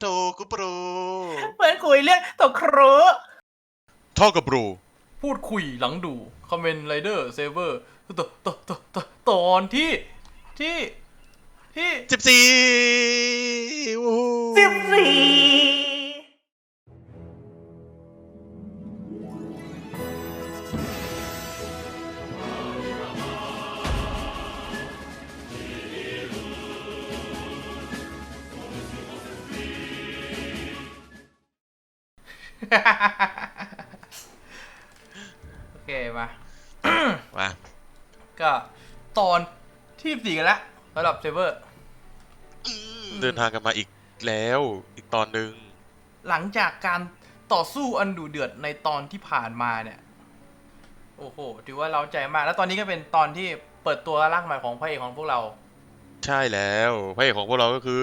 โทกุโปรเพื่อนคุยเรื่องตกครุท่อกับโปรพูดคุยหลังดูคอมเมนต์ไรเดอร์เซเวอร์ตตตตตอนที่ที่ที่สิบสี่สิบสี่ โอเคมา มาก็ตอนที่สี่กันแล้วสำหรับเซเวอร์ เดินทางกันมาอีกแล้ว อีกตอนหนึ่งหลังจากการต่อสู้อันดุเดือดในตอนที่ผ่านมาเนี่ย โอ้โห ถือว่าเราใจมาก แล้วตอนนี้ก็เป็นตอนที่เปิดตัวร่างใหม่ของพระเอกของพวกเรา ใช่แล้วพระเอกของพวกเราก็คือ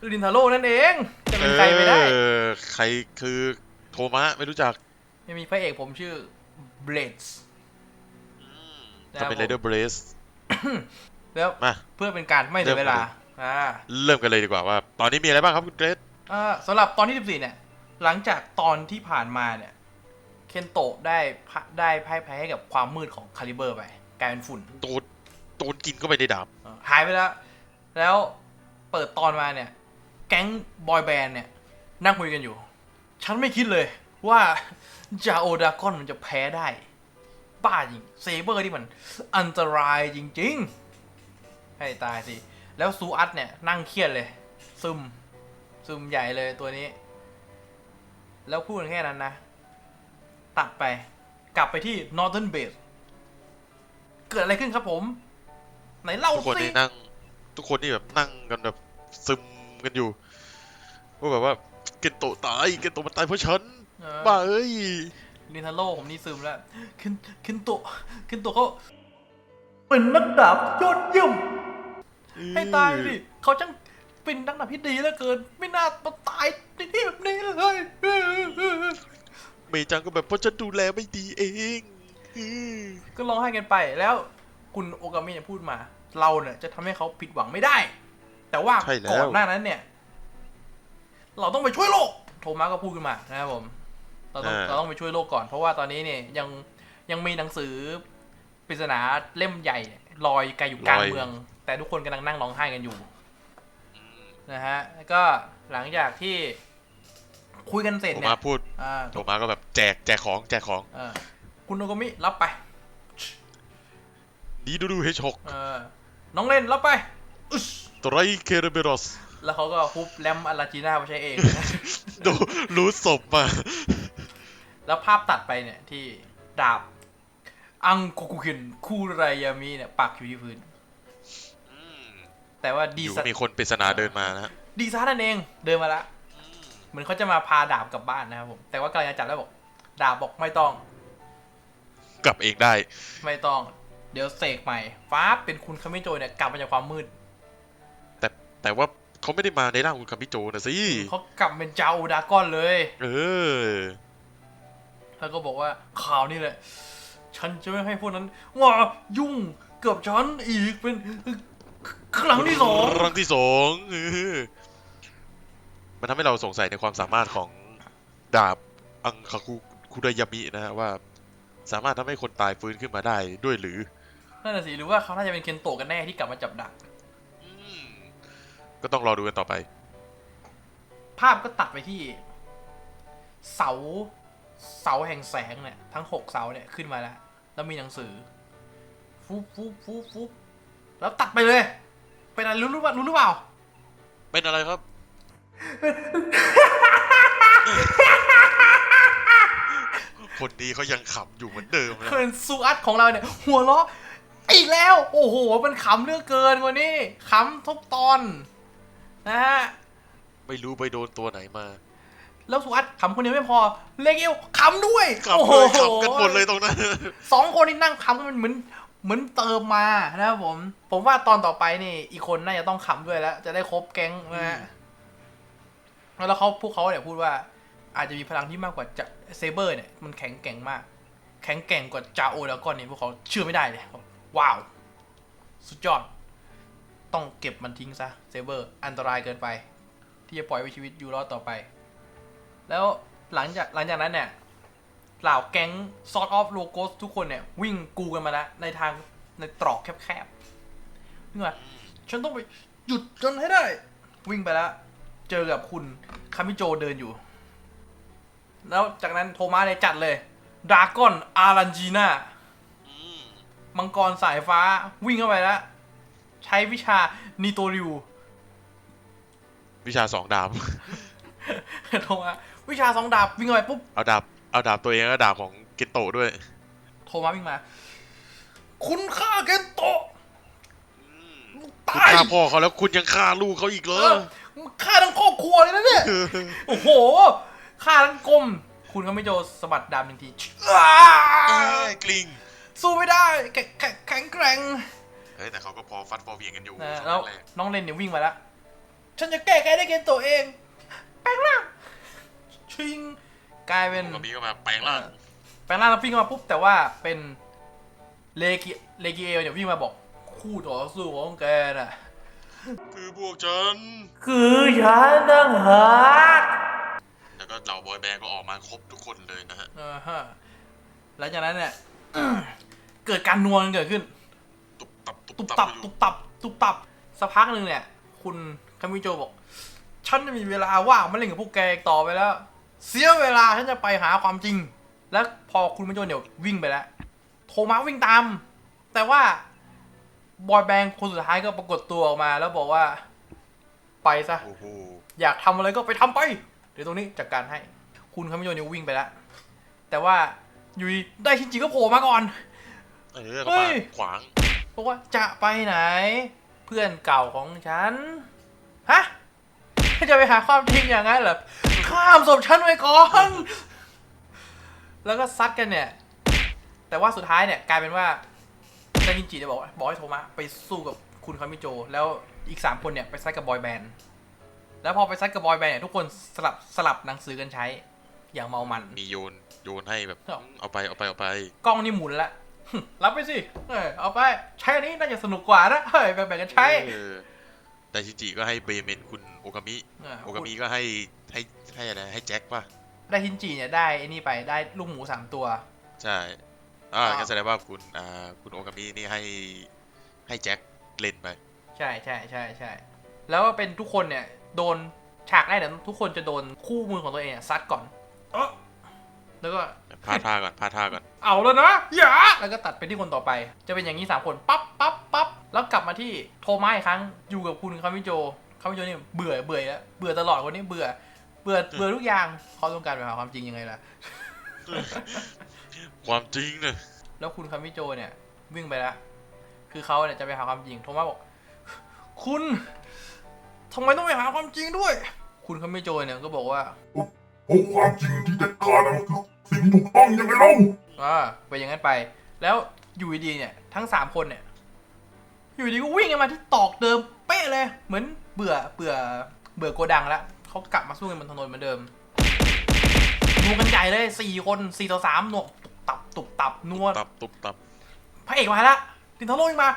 คือดินทาโร่นั่นเอง จะเป็นใครไม่ได้ เออใครคือโทมะไม่รู้จักยังมีพระเอกผมชื่อเบลดส์จะเป็นไรเดอร์เบรสแล้วมาเพื่อเป็นการไม่เสียเวลาอ่าเริ่มกันเลยดีกว่าว่า ตอนนี้มีอะไรบ้างครับคุณเกรซอ่าสำหรับตอนที่14เนี่ย หลังจากตอนที่ผ่านมาเนี่ย เคนโตะได้พะได้พ่ายแพ้ให้กับความมืดของคาลิเบอร์ไปกลายเป็นฝุ่นโดนโดนกินเข้าไปในดาบเออหายไปแล้ว แล้วเปิดตอนมาเนี่ย แก๊งบอยแบนด์เนี่ยนั่งคุยกันอยู่ ฉันไม่คิดเลยว่าจาโอดากอนมันจะแพ้ได้ บ้าจริง เซเบอร์ที่มันอันตรายจริง ๆ ให้ตายสิ แล้วซูอัตเนี่ย นั่งเครียดเลย ซึม ซึมใหญ่เลยตัวนี้ แล้วพูดแค่นั้นนะ ตัดไป กลับไปที่ Northern b a s เกิดอะไรขึ้นครับผม ไหนเล่าทุกคนสิ นี่นั่ง ทุกคนนี่แบบนั่งกันแบบซึมกันอยู่ว่าแบบว่า เกนโตะตายเกนโตะมันตายเพราะฉันเออบ้าเอ้ยลินทาโร่ผมนี่ซึมแล้วเคนเคนโตะเคนโตะเขาเป็นนักดาบยอดเยี่ยม ให้ตายดิเขาจังเป็นนักดาบที่ดีเหลือเกิน ไม่น่ามาตายในที่แบบนี้เลยเมจังก็แบบเพราะฉันดูแลไม่ดีเองก็ร้องไห้กันไปแล้ว คุณโอกามิเนี่ยพูดมา เราเนี่ยจะทำให้เขาผิดหวังไม่ได้ แต่ว่าใช่แล้วก่อนหน้านั้นเนี่ย เราต้องไปช่วยโลก โทมัสก็พูดขึ้นมานะครับผม เราต้องเราต้องไปช่วยโลกก่อน เพราะว่าตอนนี้เนี่ยยังยังมีหนังสือปริศนาเล่มใหญ่เนี่ยลอยไกลอยู่กลางเมือง แต่ทุกคนกำลังนั่งร้องไห้กันอยู่นะฮะแล้วก็หลังจากที่คุยกันเสร็จโทเนี่มายพูดอ่าโทมาก็แบบแจกแจกของแจกของอ่าคุณโอกามิรับไปดีดูดูเฮชกเออน้องเล่นรับไปอึช ไตรเคเรเบรอสแล้วเขาก็ฮุบแรมอาราจีน่ามาใช้เองดูรู้ศพมาแล้วภาพตัดไปเนี่ยที่ดาบ อังโคคุเคนคูไรายามิเนี่ยปักอยู่ที่พื้น แต่ว่าอดียู่ซัก็มีคนปริศนาเดินมานะฮะดีซ่านั่นเองเดินมาละเหมือนเขาจะมาพาดาบกลับบ้านนะครับผม แต่ว่ากำลังจะจับแล้วบอก ดาบบอกไม่ต้อง กลับเองได้ ไม่ต้อง เดี๋ยวเสกใหม่ฟ้าเป็นคุณคามิโจเนี่ยกลับมาจากความมืด แต่แต่ว่าเขาไม่ได้มาในร่างคุณคามิโจนะสิเขากลับเป็นเจ้าดากอนเลย เออแล้วก็บอกว่าข่าวนี่แหละ ฉันจะไม่ให้พวกนั้นว่ายุ่งเกือบฉันอีกเป็นครั้งที่สองครั้งที่สองเออมันทำให้เราสงสัยในความสามารถของดาบอังคาคุคุรายามินะฮะว่า สามารถทำให้คนตายฟื้นขึ้นมาได้ด้วยหรือนั่นน่ะสิหรือว่าเขาน่าจะเป็นเคนโตะกันแน่ที่กลับมาจับดักอืม ก็ต้องรอดูกันต่อไป ภาพก็ตัดไปที่ เสา เสาแห่งแสงเนี่ย ทั้งหกเสาเนี่ยขึ้นมาแล้ว แล้วมีหนังสือ ฟุบฟุบฟุบฟุบแล้วตัดไปเลย เป็นอะไรรู้หรือเปล่ารู้หรือเปล่า เป็นอะไรครับ คนนี้เขายังขำอยู่เหมือนเดิมนะเคินซูอัตของเราเนี่ย หัวเราะอีกแล้ว โอ้โห มันขำเรื่องเกินกว่านี้ขำทุกตอน นะฮะ ไม่รู้ไปโดนตัวไหนมา แล้วสุอัตขำคนเดียวไม่พอ เลเกลขำด้วยขำโอ้โหเลยขำกันหมดเลยตรงนั้น สองคนนี่นั่งขำกันเหมือนเหมือนเติมมานะครับผม ผมว่าตอนต่อไปนี่ อีกคนน่าจะต้องขำด้วยแล้ว จะได้ครบแก๊งนะฮะแล้วเขาพวกเขาเนี่ยพูดว่า อาจจะมีพลังที่มากกว่าจะเซเบอร์เนี่ย มันแข็งแกร่งมาก แข็งแกร่งกว่าจาโอแล้วก็เนี่ยพวกเขาเชื่อไม่ได้เลยว้าว สุดยอด ต้องเก็บมันทิ้งซะเซเบอร์อันตรายเกินไป ที่จะปล่อยไว้ชีวิตอยู่รอดต่อไป แล้วหลังจากหลังจากนั้นเนี่ยเหล่าแก๊งซอ t ออฟโลโกสทุกคนเนี่ย วิ่งกูกันมาแล้ว ในทางในตรอกแคบๆนี่ว่าฉันต้องไปหยุดจนให้ได้ วิ่งไปแล้ว เจอกับคุณคามิโจเดินอยู่ แล้วจากนั้นโทมัสเลยจัดเลยดากอนอารันจีนาอืมมังกรสายฟ้าวิ่งเข้าไปแล้ว ใช้วิชานิโตริววิชาสองดาบ โทมัสวิชาสองดาบวิ่งเข้าไปปุ๊บ เอาดาบ เอาดาบตัวเองแล้วก็ดาบของเกนโตะด้วย โทมัสวิ่งมา คุณฆ่าเกนโตะอืมลูกคุณตายฆ่าพ่อเขาแล้วคุณยังฆ่าลูกเขาอีกเหรเอออมึงฆ่าทั้งครอบครัวเลยนะเนี่ย โอ้โหฆ่าทั้งกลม คุณก็ไม่โจสะบัดดาบหนึ่งทีอ้าเอ้ยกลิงสู้ไม่ได้ แข็งแข็งแข็งแกร่ง เฮ้ยแต่เขาก็พอฟัดพอเวียงกันอยู่นะสองแล้วนัดแรกน้องเลนเนี่ยวิ่งมาแล้ว ฉันจะแก้แค้นได้เกนโตะเอง แปลงร่าง ชิง กลายเป็นก็มีก็มาแปลงร่างแปลงร่างแล้ววิ่งเข้ามาปุ๊บ แต่ว่าเป็นเลกิเลกิเอลเนี่ยวิ่งมาบอก คู่ต่อสู้ของแกน่ะ คือพวกฉัน คือฉันตั้งหากแล้วก็เหล่าบอยแบนด์ก็ออกมาครบทุกคนเลยนะฮะ อ่าฮะหลังจากนั้นเนี่ย เกิดการนวลเกิดขึ้น ตุบตับตุบตุบตัตับบอยู่ตุบตับตุบตับสักพักหนึ่งเนี่ย คุณคามิโจบอก ฉันจะมีเวลาว่างมาเล่นกับพวกแกอีกต่อไปแล้ว เสียเวลาฉันจะไปหาความจริง แล้วพอคุณคามิโจเนี่ยวิ่งไปแล้ว โทมัสวิ่งตาม แต่ว่าบอยแบนด์คนสุดท้ายก็ปรากฏตัวออกมา แล้วบอกว่า ไปซะโอ้โหอยากทำอะไรก็ไปทำไป เดี๋ยวตรงนี้จัดการให้ คุณคามิโจเนี่ยวิ่งไปแล้ว แต่ว่าอยู่ดีได้ชินจิก็โผล่มาก่อนเออเฮ้เขามายขวาง บอกว่าจะไปไหน เพื่อนเก่าของฉัน ฮะ จะไปหาความจริงอย่างนั้นเหรอ ข้ามศพฉันไปก่อน แล้วก็ซัดกันเนี่ย แต่ว่าสุดท้ายเนี่ยกลายเป็นว่าไดจินจิเนี่ยบอกว่าบอกให้โทมัสไปสู้กับคุณคามิโจ แล้วอีกสามคนเนี่ยไปซัดกับบอยแบนด์ แล้วพอไปซัดกับบอยแบนด์เนี่ยทุกคนสลับสลับหนังสือกันใช้ อย่างเมามัน มีโยนโยนให้แบบครับเอาไปเอาไปเอาไป กล้องนี่หมุนละ รับไปสิเออเอาไปใช้อันนี้น่าจะสนุกกว่านะเฮ้ยแบ่งๆกันใช้ เออแต่ชิจิก็ให้เบเมนคุณโอกามิเออโอกามิก็ให้ให้ให้อะไรให้แจ็คป่ะ ได้ฮินจิเนี่ยได้ไอ้นี่ไปได้ลูกหมูสามตัว ใช่ อ่าอ่างั้นแสดงว่าคุณอ่าคุณโอกามินี่ให้ให้แจ็คเล่นไป ใช่ใช่ใช่ใช่แล้วก็เป็นทุกคนเนี่ย โดนฉากแรกเนี่ยทุกคนจะโดนคู่มือของตัวเองเนี่ยซัดก่อน เออ แล้วก็พาดท่าก่อนพาดท่าก่อน เอาแล้วนะอย่าแล้วก็ตัดไปที่คนต่อไป จะเป็นอย่างนี้สามคนปั๊บปั๊บปั๊บแล้วกลับมาที่โทมัสอีกครั้งอยู่กับคุณคามิโจคามิโจเนี่ยเบื่อเบื่อแล้วเบื่อตลอดคนนี้เบื่อ เบื่อเบื่อทุกอย่างเขาต้องการไปหาความจริงยังไงล่ะความจริงเนี่ยแล้วคุณคามิโจเนี่ยวิ่งไปแล้วคือเขาเนี่ยจะไปหาความจริงโทมัสบอก คุณทำไมต้องไปหาความจริงด้วย คุณคามิโจเนี่ยก็บอกว่า โอ้ความจริงที่เด็ดขาดนะมันคือสิ่งถูกต้องยังไงเล่าอ่าไปอย่างนั้นไป แล้วอยู่ดีๆเนี่ย ทั้งสามคนเนี่ย อยู่ดีก็วิ่งกันมาที่ตอกเดิมเป๊ะเลย เหมือนเบื่อเบื่อเบื่อโกดังแล้วเขากลับมาสู้กันบนถนนเหมือนเดิมดูกันใหญ่เลยสี่คนสี่ต่อสามหนวกตุบตับตุบตับนวดตับตุบตับพระเอกมาแล้วลินทาโร่ยังมา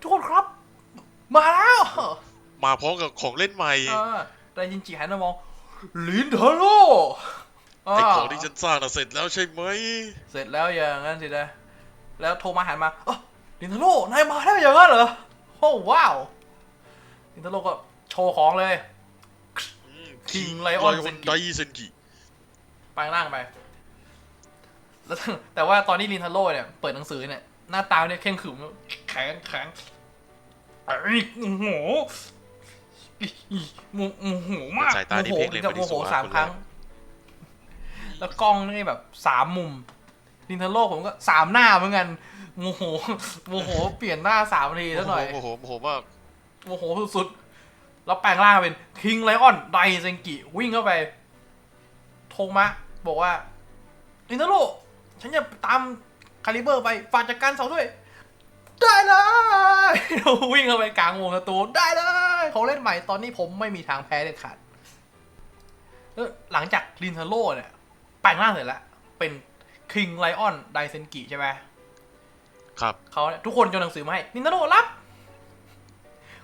ทุกคนครับ มาแล้ว มาพร้อมกับของเล่นใหม่เออแต่จินจิหันมามอง ลินทาโร่ไอของที่ฉันสร้างน่ะเสร็จแล้วใช่ไหม เสร็จแล้วอย่างนั้นสินะ แล้วโทรมาหันมาเออลินทาโร่นายมาแล้วอย่างนั้นเหรอ โอ้ว้าว ลินทาโร่ก็โชว์ของเลย King Lion ไ Senki ไดเซนกิไปล่างไป แล้วแต่ว่าตอนนี้ลินทาโร่เนี่ย เปิดหนังสือเนี่ย หน้าตาเนี่ยเข่งขรึมแข็งแข็งไอ้โอ้โหอิอิ โมโมโหมากสายตาที่โมโหเพ่งเล็งกับไปโมที่โหสุภาสามคนแรรั้ง แล้วกล้องนี่แบบสามมุมลินทาโร่ผมก็สามหน้าเหมือนกันโมโหโมโห เปลี่ยนหน้าสามทีซะหน่อยโอ้โหโอ้โหมากโมโหสุดๆ แล้วแปลงร่างเป็นคิงไลออนไดเซงกิ วิ่งเข้าไป โทมะ บอกว่าลินทาโร่ฉันจะตามคาลิเบอร์ไปฝากจัดการเสาด้วย ได้เลย วิ่งเข้าไปกลางวงประตูได้เลย เขาเล่นใหม่ตอนนี้ผมไม่มีทางแพ้เด็ดขาดแล้วหลังจากลินทาโร่เนี่ยแปลงร่างเสร็จแล้ว เป็นคิงไลออนไดเซนกิใช่ไหมครับเขาเนี่ยทุกคนโยนหนังสือมาให้นินทาโร่รับ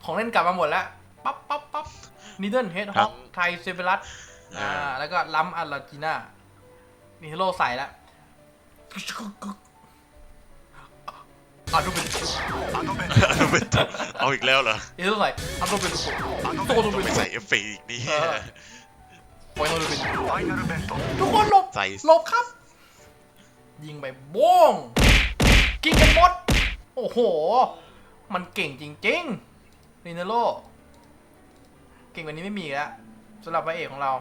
ของเล่นกลับมาหมดแล้ว ปั๊บปั๊บปั๊บนิเดิลเฮดฮทั้อกงไทเซเบรัสอ่าอ่า แล้วก็ลัมอาราจิน่านิเทโลใส่แล้ว เป็นเอาอีกแล้วเหรอนิเทโลใส่อาดูเป็นโตดูเป็นไม่ใส่เอฟเฟกต์อีกนี่เออปล่อยโตดูเป็นทุกคนหลบใส่หลบครับ ยิงไปโบ้งกินกันหมด โอ้โห มันเก่งจริงๆนิเทโลเก่งกว่านี้ไม่มีอีกแล้วสำหรับพระเอกของเรา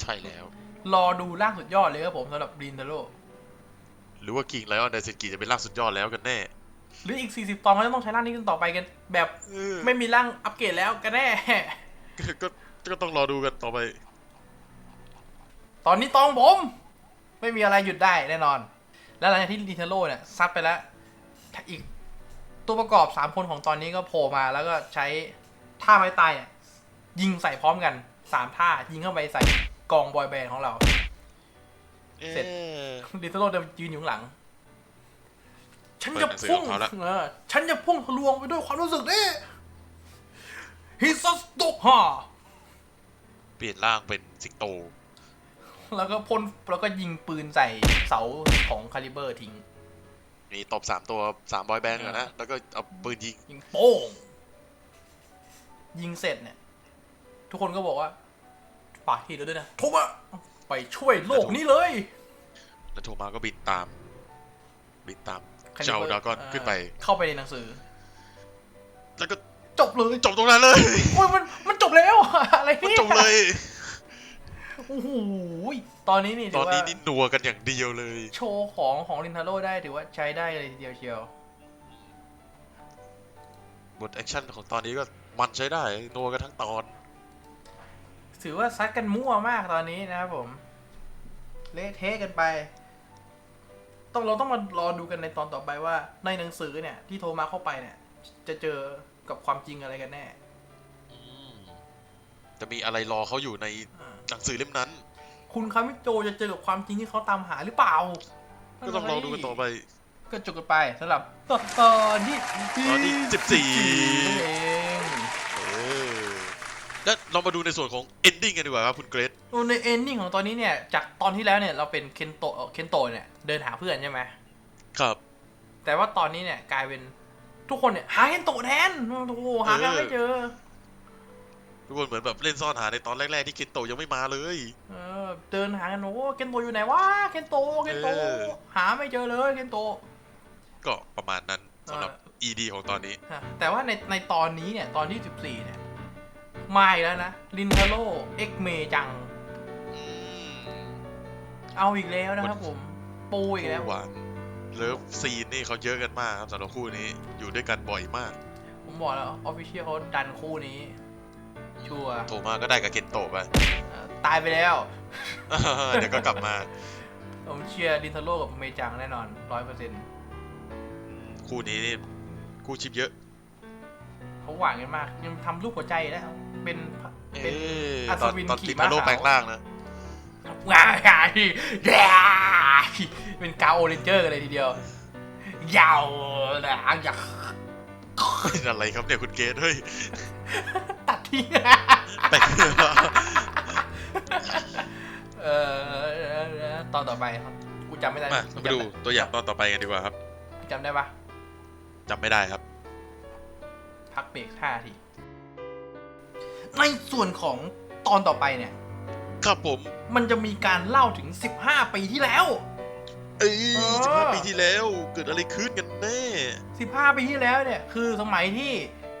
ใช่แล้ว รอดูร่างสุดยอดเลยครับผมสำหรับรินเทโลหรือว่ากิงไลออนไดเซนกิจะเป็นร่างสุดยอดแล้วกันแน่ หรืออีก 40 ตอนเขาจะต้องใช้ร่างนี้กันต่อไปกัน แบบเออไม่มีร่างอัปเกรดแล้วกันแน่ ก็ก็ก็ต้องรอดูกันต่อไป ตอนนี้ตองผม ไม่มีอะไรหยุดได้แน่นอน แล้วหลังจากที่รินเทโลเนี่ยซัดไปแล้ว อีกตัวประกอบ 3 คนของตอนนี้ก็โผล่มาแล้วก็ใช้ท่าไม้ตายเนี่ยยิงใส่พร้อมกัน 3 ท่ายิงเข้าไปใส่กองบอยแบนด์ของเรา เสร็จเอ๊ะดิทโลเดินยืนอยู่ข้างหลัง ฉันจะเปิดหนังสือพุ่งของเขาละเออฉันจะพุ่งทะลวงไปด้วยความรู้สึกนี่ฮิซัสโตฮาเปลี่ยนร่างเป็นสิงโต แล้วก็พ่นแล้วก็ยิงปืนใส่เสาของคาลิเบอร์ทิ้งมีตบสามตัวสามบอยแบนด์ก่อนนะ แล้วก็เอาปืนยิง ยิงโป้ง ยิงเสร็จเนี่ย ทุกคนก็บอกว่าปากทีแล้วด้วยนะทุบอะไปช่วยโลกนี้เลย แล้วโทมาก็บินตาม บินตาม Caliber เจ้าดากอนเขึ้นไป เข้าไปในหนังสือ แล้วก็จบเลยจบตรงนั้นเลยโอ้ยมันมันจบแล้วอะไรมันเนี่ยจบเลยโอ้โหตอนนี้นี่ตถือนอว่านี้นี่นัวกันอย่างเดียวเลย โชว์ของของลินทาโร่ได้ถือว่าใช้ได้เลยทีเดียวเชียวบทแอคชั่นของตอนนี้ก็มันใช้ได้นัวกันทั้งตอน ถือว่าซัดกันมั่วมากตอนนี้นะครับผม เละเทะกันไป ต้องเราต้องมารอดูกันในตอนต่อไปว่า ในหนังสือเนี่ยที่โทรมาเข้าไปเนี่ย จะเจอกับความจริงอะไรกันแน่ อืมจะมีอะไรรอเขาอยู่ในอ่า หนังสือเล่มนั้น คุณคามิโจจะเจอกับความจริงที่เขาตามหาหรือเปล่าก็ต้องรอดูกันต่อไป ก็จบกันไปสำหรับตอนที่ตอนที่14 นั่นเอง เออแล้วเรามาดูในส่วนของ ending กันดีกว่าครับคุณเกรซ ในเอนดิ้งของตอนนี้เนี่ย จากตอนที่แล้วเนี่ยเราเป็นเคนโตะเคนโตะเนี่ยเดินหาเพื่อนใช่ไหมครับ แต่ว่าตอนนี้เนี่ยกลายเป็นทุกคนเนี่ยหาเคนโตะแทนโอ้โหหากันไม่เจอทุกคนเหมือนแบบเล่นซ่อนหาในตอนแรกๆที่เคนโตะยังไม่มาเลย เออ เดินหากันโอ้โหเคนโตะอยู่ไหนวะเคนโตะเคนโตะเออหาไม่เจอเลยเคนโตะก็ประมาณนั้นสำหรับเอ ED ของตอนนี้อะแต่ว่าในในตอนนี้เนี่ยตอนที่ 14 เนี่ยมาอีกแล้วนะลินทาโร่เอ็กเมจังอืม เอาอีกแล้วนะครับผม ปูอีกแล้วคู่หวานเลิฟซีนนี่เขาเยอะกันมากครับสำหรับคู่นี้อยู่ด้วยกันบ่อยมาก ผมบอกแล้วออฟฟิเชียลเขาดันคู่นี้ ชัวร์โทมาก็ได้กับเคนโตะไปเอ่อตายไปแล้ว เดี๋ยวก็กลับมา ผมเชียร์ลินทาโร่กับเมจังแน่นอนร้อยเปอร์เซ็นต์คู่นี้นี่คู่ชิปเยอะเขาหวานกันมาก ยังทำรูปหัวใจแล้ว เป็นเป็เอ๊นะอัศตอนวินตอนขี่ติม้ามาโลขาวแปลงร่างนะ ว้ายเป็นกาโอเรนเจอร์กันเลยทีเดียวยาวนะอยากเป็นอะไรครับเนี่ยคุณเกตเฮ้ย ตัดทิ้งแต่งเออตอนต่อไปครับ กูจำไม่ได้มาเราไปดูตัวอย่างตอนต่อไปกันดีกว่าครับจำได้ปะจำไม่ได้ครับ พักเบรกห้าทีในส่วนของตอนต่อไปเนี่ย ครับผม มันจะมีการเล่าถึง 15 ปีที่แล้ว เอ้ยเออสิบห้าปีที่แล้วเกิดอะไรขึ้นกันแน่ 15 ปีที่แล้วเนี่ย คือสมัยที่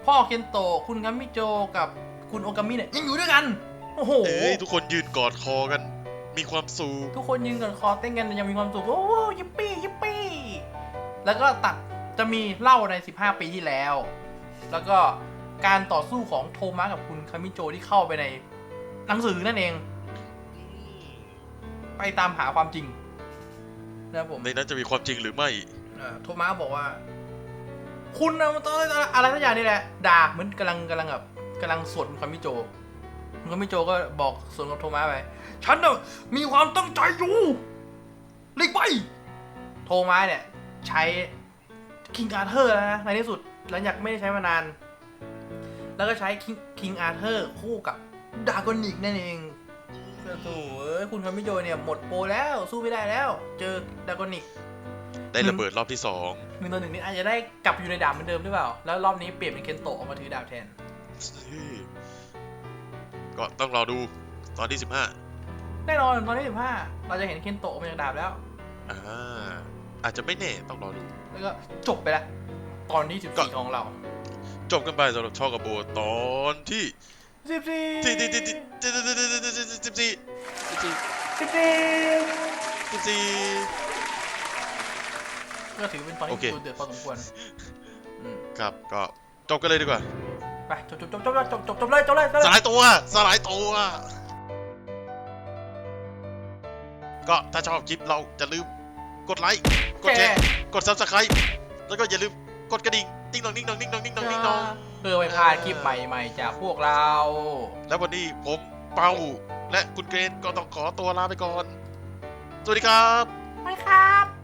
พ่อเคนโตะคุณคามิโจกับคุณโอกามิเนี่ยยังอยู่ด้วยกัน โอ้โห เอ้ยทุกคนยืนกอดคอกัน มีความสุขทุกคนยืนกันคอเต้นกันยังมีความสุขโอ้โหยิปปี้ยิปปี้ แล้วก็ตัดจะมีเล่าใน 15 ปีที่แล้ว แล้วก็การต่อสู้ของโทมัสกับคุณคามิโจที่เข้าไปในหนังสือนั่นเอง ไปตามหาความจริงนะครับผมในนั้นจะมีความจริงหรือไม่เอ่อโทมัสบอกว่า คุณนะมันต้องอะไรสักอย่างนี่แหละด่าเหมือนกำลังกำลังแบบกำลังสวดคุณคามิโจคุณคามิโจก็บอกสวนกับโทมัสไปฉันน่ะมีความตั้งใจอยู่หลีกไปโทมัสเนี่ย ใช้คิงการเทอร์นะในที่สุดหลังจากไม่ได้ใช้มานาน แล้วก็ใช้คิงคิงอาร์เธอร์คู่กับดากอนิกนั่นเอง โอ้โหเอ้ยคุณคามิโยเนี่ยหมดโปรแล้วสู้ไม่ได้แล้ว เจอดากอนิก ได้ระเบิดรอบที่สองหนึ่งต่อหนึ่งนี้อาจจะได้กลับอยู่ในดาบเหมือนเดิมหรือเปล่า แล้วรอบนี้เปลี่ยนเป็นเคนโตะออกมาถือดาบแทน ก็ต้องรอดูตอนที่สิบห้าแน่นอนตอนที่สิบห้าเราจะเห็นเคนโตะออกมาจากดาบแล้ว อ่าอาจจะไม่แน่ต้องรอดู แล้วก็จบไปละตอนที่สิบก็สี่ของเรา จบกันไปสำหรับช่อกับโบตอนที่ สิบสี่สิบสี่สิบสี่สิบสี่สิบสี่สิบสี่ก็ถือเป็นไฟที่เดือดพอสมควรครับก็จบกันเลยดีกว่าไปจบจบจบจบจบจบจบเลยจบเลยสลายตัวสลายตัวก็ถ้าชอบคลิปเราจะลืมกดไลค์กดแชร์กดซับสไครต์แล้วก็อย่าลืมกดกระดิ่งติ๊งนองนิ๊งนองนิ๊งนองติ๊งนองติ๊งนอง พื่อไม่พลาดคลิปใหม่ๆ จากพวกเรา แล้ววันนี้ผมเปาและคุณเกรนก็ต้องขอตัวลาไปก่อน สวัสดีครับ ไปครับ